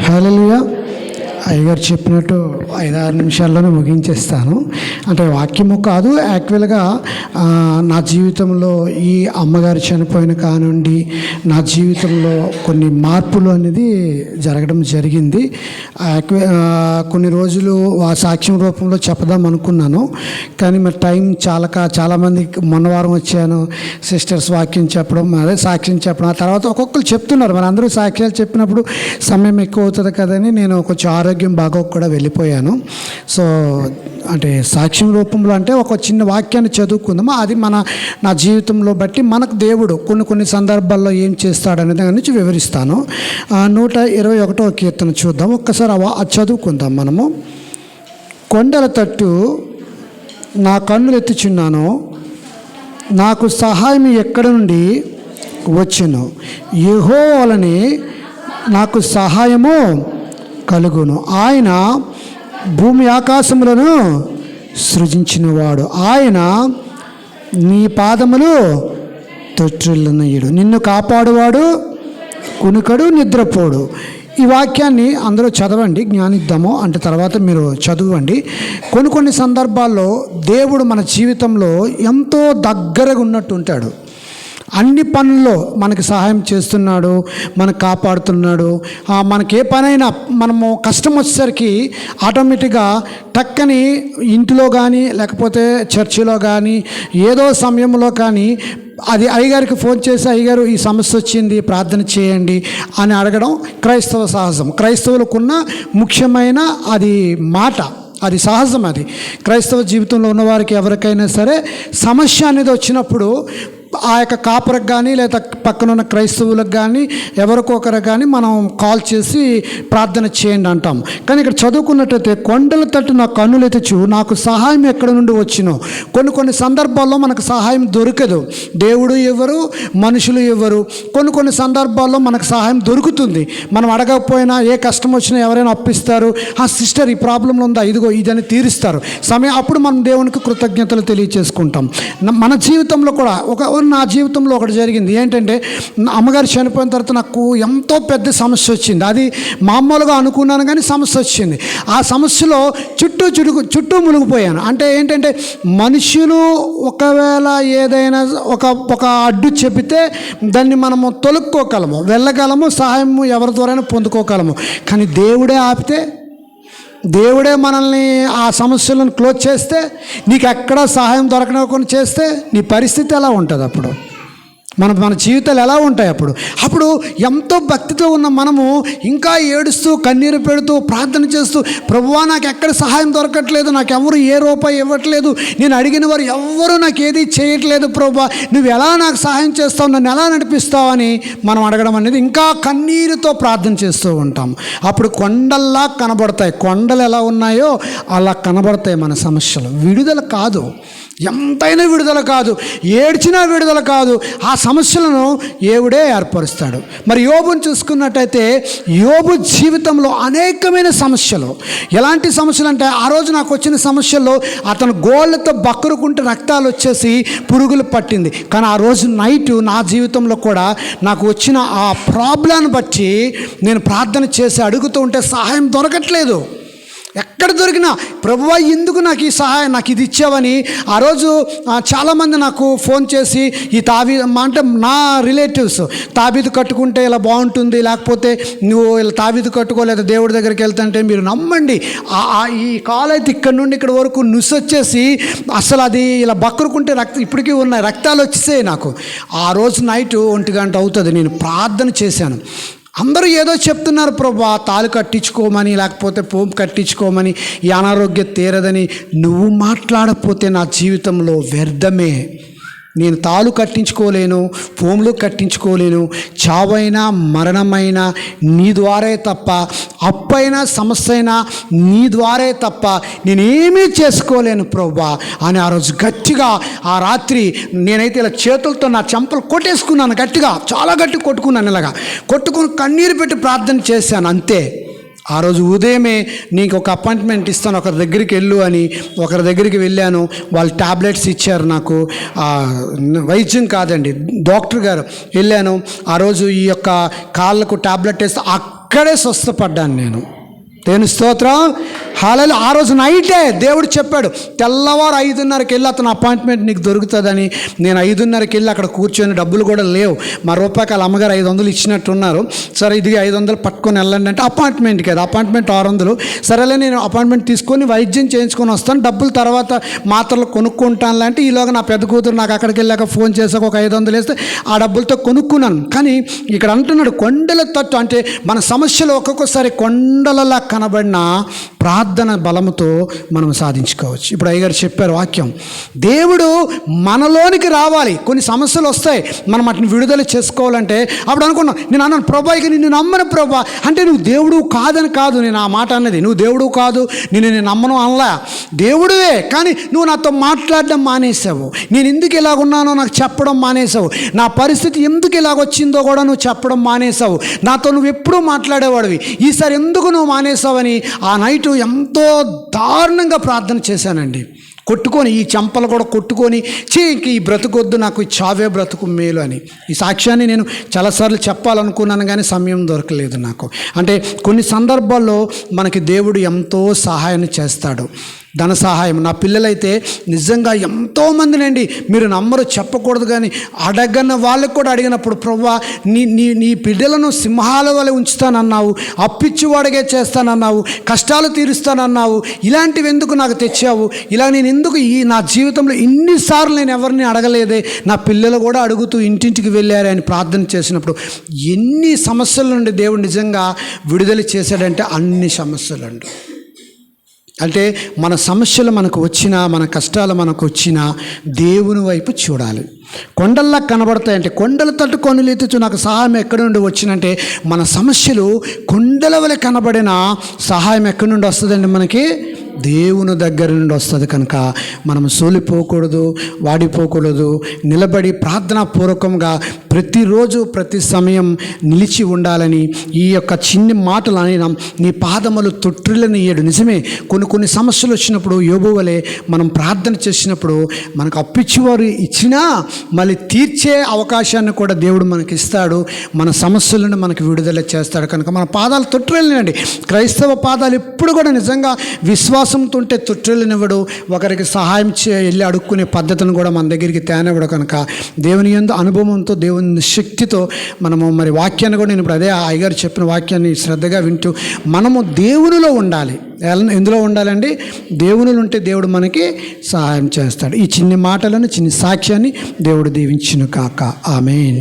ഹാലലുയ అయ్యగారు చెప్పినట్టు ఐదారు నిమిషాల్లోనే ముగించేస్తాను. అంటే వాక్యము కాదు యాక్చువల్గా నా జీవితంలో ఈ అమ్మగారు చనిపోయిన కానుండి నా జీవితంలో కొన్ని మార్పులు అనేది జరగడం జరిగింది. కొన్ని రోజులు ఆ సాక్ష్యం రూపంలో చెప్పదాం అనుకున్నాను. కానీ మరి టైం చాలక చాలామంది మొన్న వారం వచ్చాను. సిస్టర్స్ వాక్యం చెప్పడం అదే సాక్ష్యం చెప్పడం ఆ తర్వాత ఒక్కొక్కరు చెప్తున్నారు. మరి అందరూ సాక్ష్యాలు చెప్పినప్పుడు సమయం ఎక్కువ అవుతుంది కదని నేను కొంచెం ఆరోగ్యం ఆరోగ్యం బాగోక కూడా వెళ్ళిపోయాను. సో అంటే సాక్ష్యం రూపంలో అంటే ఒక చిన్న వాక్యాన్ని చదువుకుందాము? అది మన నా జీవితంలో బట్టి మనకు దేవుడు కొన్ని కొన్ని సందర్భాల్లో ఏం చేస్తాడనే దాని నుంచి వివరిస్తాను. ఆ, నూట ఇరవై ఒకటో కీర్తన చూద్దాం. ఒక్కసారి చదువుకుందాం మనము. కొండల తట్టు నా కన్నులు ఎత్తుచున్నాను. నాకు సహాయం ఎక్కడ నుండి వచ్చును? యహో వలని నాకు సహాయము కలుగును. ఆయన భూమి ఆకాశములను సృజించినవాడు. ఆయన నీ పాదములు తొట్టిల్లనయ్యడు నిన్ను కాపాడువాడు కునుకడు నిద్రపోడు. ఈ వాక్యాన్ని అందరూ చదవండి జ్ఞానిద్దాము. అంటే తర్వాత మీరు చదవండి. కొన్ని కొన్ని సందర్భాల్లో దేవుడు మన జీవితంలో ఎంతో దగ్గరగా ఉన్నట్టు ఉంటాడు అన్ని పనుల్లో మనకి సహాయం చేస్తున్నాడు మనకు కాపాడుతున్నాడు. మనకి ఏ పనైనా మనము కష్టం వచ్చేసరికి ఆటోమేటిక్గా టక్కని ఇంటిలో కానీ లేకపోతే చర్చిలో కానీ ఏదో సమయంలో కానీ అది అయ్యగారికి ఫోన్ చేసి అయ్యగారు ఈ సమస్య వచ్చింది ప్రార్థన చేయండి అని అడగడం క్రైస్తవ సాహసం క్రైస్తవులకున్న ముఖ్యమైన అది మాట అది సహజం అది. క్రైస్తవ జీవితంలో ఉన్నవారికి ఎవరికైనా సరే సమస్య అనేది వచ్చినప్పుడు ఆ యొక్క కాపరకు కానీ లేదా పక్కనున్న క్రైస్తవులకు కానీ ఎవరికొకరికి కానీ మనం కాల్ చేసి ప్రార్థన చేయండి అంటాం. కానీ ఇక్కడ చదువుకున్నట్టయితే కొండల తట్టు నా కన్నులు ఎత్తుచు నాకు సహాయం ఎక్కడ నుండి వచ్చినో. కొన్ని కొన్ని సందర్భాల్లో మనకు సహాయం దొరకదు. దేవుడు ఎవరు మనుషులు ఎవరు? కొన్ని కొన్ని సందర్భాల్లో మనకు సహాయం దొరుకుతుంది. మనం అడగకపోయినా ఏ కష్టం వచ్చినా ఎవరైనా అప్పిస్తారు. ఆ సిస్టర్ ఈ ప్రాబ్లంలో ఉందా? ఇదిగో ఇదని తీరుస్తారు. సమయం అప్పుడు మనం దేవునికి కృతజ్ఞతలు తెలియచేసుకుంటాం. మన జీవితంలో కూడా ఒక నా జీవితంలో ఒకటి జరిగింది. ఏంటంటే నా అమ్మగారు చనిపోయిన తర్వాత నాకు ఎంతో పెద్ద సమస్య వచ్చింది. అది మామూలుగా అనుకున్నాను కానీ సమస్య వచ్చింది. ఆ సమస్యలో చుట్టూ చుడుకు చుట్టూ మునిగిపోయాను. అంటే ఏంటంటే మనుషులు ఒకవేళ ఏదైనా ఒక ఒక అడ్డు చెబితే దాన్ని మనము తొలుక్కోగలము. వెళ్ళగలము సహాయము ఎవరి ద్వారైనా పొందుకోగలము. కానీ దేవుడే ఆపితే దేవుడే మనల్ని ఆ సమస్యలను క్లోజ్ చేస్తే నీకు ఎక్కడా సహాయం దొరకనివ్వకుండా చేస్తే నీ పరిస్థితి ఎలా ఉంటుంది అప్పుడు మన మన జీవితాలు ఎలా ఉంటాయి అప్పుడు? అప్పుడు ఎంతో భక్తితో ఉన్న మనము ఇంకా ఏడుస్తూ కన్నీరు పెడుతూ ప్రార్థన చేస్తూ ప్రభువా నాకు ఎక్కడ సహాయం దొరకట్లేదు నాకు ఎవరు ఏ రూపాయి ఇవ్వట్లేదు నేను అడిగిన వారు ఎవ్వరూ నాకు ఏది చేయట్లేదు ప్రభా నువ్వు ఎలా నాకు సహాయం చేస్తావు నన్ను ఎలా నడిపిస్తావు అని మనం అడగడం అనేది ఇంకా కన్నీరుతో ప్రార్థన చేస్తూ ఉంటాం. అప్పుడు కొండల్లా కనబడతాయి. కొండలు ఎలా ఉన్నాయో అలా కనబడతాయి మన సమస్యలు. విడుదల కాదు. ఎంతైనా విడుదల కాదు. ఏడ్చినా విడుదల కాదు. ఆ సమస్యలను ఏవుడే ఏర్పరుస్తాడు. మరి యోబుని చూసుకున్నట్టయితే యోబు జీవితంలో అనేకమైన సమస్యలు. ఎలాంటి సమస్యలు అంటే ఆ రోజు నాకు వచ్చిన సమస్యల్లో అతను గోళ్ళతో బక్కరుకుంటే రక్తాలు వచ్చేసి పురుగులు పట్టింది. కానీ ఆ రోజు నైట్ నా జీవితంలో కూడా నాకు వచ్చిన ఆ ప్రాబ్లాన్ని బట్టి నేను ప్రార్థన చేసి అడుగుతూ ఉంటే సహాయం దొరకట్లేదు. ఎక్కడ దొరికినా ప్రభువా ఎందుకు నాకు ఈ సహాయం నాకు ఇది ఇచ్చావని ఆ రోజు చాలామంది నాకు ఫోన్ చేసి ఈ తాబీ అంటే నా రిలేటివ్స్ తాబీదు కట్టుకుంటే ఇలా బాగుంటుంది లేకపోతే నువ్వు ఇలా తాబీదు కట్టుకోలేదు దేవుడి దగ్గరికి వెళ్తుంటే మీరు నమ్మండి. ఈ కాల్ అయితే ఇక్కడ నుండి ఇక్కడ వరకు నుసి వచ్చేసి అసలు అది ఇలా బక్కరుకుంటే రక్త ఇప్పటికీ ఉన్నాయి రక్తాలు వచ్చేసాయి నాకు. ఆ రోజు నైట్ ఒంటి గంట అవుతుంది నేను ప్రార్థన చేశాను. అందరూ ఏదో చెప్తున్నారు ప్రభా తాలు కట్టించుకోమని లేకపోతే పోంపు కట్టించుకోమని ఈ అనారోగ్యం తీరదని నువ్వు మాట్లాడకపోతే నా జీవితంలో వ్యర్థమే. నేను తాళు కట్టించుకోలేను పోములు కట్టించుకోలేను. చావైనా మరణమైనా నీ ద్వారే తప్ప అప్పైనా సమస్య అయినా నీ ద్వారే తప్ప నేనేమీ చేసుకోలేను ప్రభా అని ఆ రోజు గట్టిగా ఆ రాత్రి నేనైతే ఇలా చేతులతో నా చెంపలు కొట్టేసుకున్నాను గట్టిగా చాలా గట్టి కొట్టుకున్నాను ఇలాగా. కొట్టుకుని కన్నీరు పెట్టి ప్రార్థన చేశాను అంతే. ఆ రోజు ఉదయమే నీకు ఒక అపాయింట్మెంట్ ఇస్తాను ఒకరి దగ్గరికి వెళ్ళు అని ఒకరి దగ్గరికి వెళ్ళాను. వాళ్ళు టాబ్లెట్స్ ఇచ్చారు నాకు. వైద్యం కాదండి డాక్టర్ గారు వెళ్ళాను. ఆ రోజు ఈ యొక్క కాళ్ళకు ట్యాబ్లెట్ వేస్తే అక్కడే స్వస్థపడ్డాను నేను. దేని స్తోత్రం. హాలలో ఆ రోజు నైటే దేవుడు చెప్పాడు తెల్లవారు ఐదున్నరకి వెళ్ళి అతను అపాయింట్మెంట్ నీకు దొరుకుతుందని. నేను ఐదున్నరకి వెళ్ళి అక్కడ కూర్చొని డబ్బులు కూడా లేవు. మా రూపాయకాల అమ్మగారు ఐదు వందలు ఇచ్చినట్టున్నారు. సరే ఇది ఐదు వందలు పట్టుకొని వెళ్ళండి అంటే అపాయింట్మెంట్ కదా అపాయింట్మెంట్ ఆరు వందలు. సరేలే నేను అపాయింట్మెంట్ తీసుకొని వైద్యం చేయించుకొని వస్తాను. డబ్బులు తర్వాత మాత్రలు కొనుక్కుంటాను అంటే ఈలోగా నా పెద్ద కూతురు నాకు అక్కడికి వెళ్ళాక ఫోన్ చేసాక ఒక ఐదు వందలు వేస్తే ఆ డబ్బులతో కొనుక్కున్నాను. కానీ ఇక్కడ అంటున్నాడు కొండల తట్టు అంటే మన సమస్యలు ఒక్కొక్కసారి కొండలలా కనబడిన ప్రార్థన బలముతో మనం సాధించుకోవచ్చు. ఇప్పుడు అయ్యగారు చెప్పారు వాక్యం. దేవుడు మనలోనికి రావాలి. కొన్ని సమస్యలు వస్తాయి. మనం వాటిని విడుదల చేసుకోవాలంటే అప్పుడు అనుకున్నాం నేను అన్నాను ప్రభా ఇక నిన్ను నమ్మను ప్రభా. అంటే నువ్వు దేవుడు కాదని కాదు నేను ఆ మాట అన్నది. నువ్వు దేవుడు కాదు నేను నేను నమ్మను అనలా. దేవుడువే కానీ నువ్వు నాతో మాట్లాడడం మానేసావు. నేను ఎందుకు ఇలాగున్నానో నాకు చెప్పడం మానేసావు. నా పరిస్థితి ఎందుకు ఇలాగొచ్చిందో కూడా నువ్వు చెప్పడం మానేసావు. నాతో నువ్వు ఎప్పుడూ మాట్లాడేవాడివి. ఈసారి ఎందుకు నువ్వు మానేసావని ఆ నైటు ఎంతో దారుణంగా ప్రార్థన చేశానండి. కొట్టుకొని ఈ చెంపలు కూడా కొట్టుకొని చీకి ఇంక ఈ బ్రతుకొద్దు నాకు ఈ చావే బ్రతుకు మేలు అని. ఈ సాక్ష్యాన్ని నేను చాలాసార్లు చెప్పాలనుకున్నాను కానీ సమయం దొరకలేదు నాకు. అంటే కొన్ని సందర్భాల్లో మనకి దేవుడు ఎంతో సహాయాన్ని చేస్తాడు. ధన సహాయం. నా పిల్లలైతే నిజంగా ఎంతోమందినండి మీరు నమ్మరు చెప్పకూడదు కానీ అడగన వాళ్ళకి కూడా అడిగినప్పుడు ప్రవ్వా నీ నీ నీ బిడ్డలను సింహాల వల్ల ఉంచుతానన్నావు అప్పిచ్చివాడిగే చేస్తానన్నావు కష్టాలు తీరుస్తానన్నావు ఇలాంటివి ఎందుకు నాకు తెచ్చావు? ఇలా నేను ఎందుకు ఈ నా జీవితంలో ఇన్నిసార్లు నేను ఎవరిని అడగలేదే? నా పిల్లలు కూడా అడుగుతూ ఇంటింటికి వెళ్ళారే అని ప్రార్థన చేసినప్పుడు. ఎన్ని సమస్యల నుండి దేవుడు నిజంగా విడుదల చేశాడంటే అన్ని సమస్యలు అండి. అంటే మన సమస్యలు మనకు వచ్చినా మన కష్టాలు మనకు వచ్చినా దేవుని వైపు చూడాలి. కొండల్లా కనబడతాయి అంటే కొండలు తట్టుకొని లేచు నాకు సహాయం ఎక్కడి నుండి వచ్చినంటే మన సమస్యలు కొండల వలె కనబడిన సహాయం ఎక్కడి నుండి వస్తుందండి మనకి? దేవుని దగ్గర నుండి వస్తుంది కనుక మనం సోలిపోకూడదు వాడిపోకూడదు నిలబడి ప్రార్థనాపూర్వకంగా ప్రతిరోజు ప్రతి సమయం నిలిచి ఉండాలని ఈ యొక్క చిన్ని మాటలు అయినా నీ పాదములు తొట్టిల్లని నిజమే కొన్ని కొన్ని సమస్యలు వచ్చినప్పుడు యోబు వలె మనం ప్రార్థన చేసినప్పుడు మనకు అప్పిచ్చేవారు ఇచ్చినా మళ్ళీ తీర్చే అవకాశాన్ని కూడా దేవుడు మనకి ఇస్తాడు. మన సమస్యలను మనకి విడుదల చేస్తాడు. కనుక మన పాదాలు తొట్టిల్లండి క్రైస్తవ పాదాలు ఎప్పుడు కూడా నిజంగా విశ్వాసంతో ఉంటే తొట్టిల్నివ్వడు ఒకరికి సహాయం చే వెళ్ళి అడుక్కునే పద్ధతిని కూడా మన దగ్గరికి తేనివ్వడు. కనుక దేవుని ఎందు అనుభవంతో దేవుని శక్తితో మనము మరి వాక్యాన్ని కూడా నేను ఇప్పుడు అదే అయ్యగారు చెప్పిన వాక్యాన్ని శ్రద్ధగా వింటూ మనము దేవునిలో ఉండాలి. ఎల- ఎందులో ఉండాలండి? దేవునిలో ఉంటే దేవుడు మనకి సహాయం చేస్తాడు. ఈ చిన్ని మాటలను చిన్ని సాక్ష్యాన్ని దేవుడు దీవించును కాక. ఆమెన్.